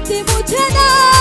দিতে বুঝে না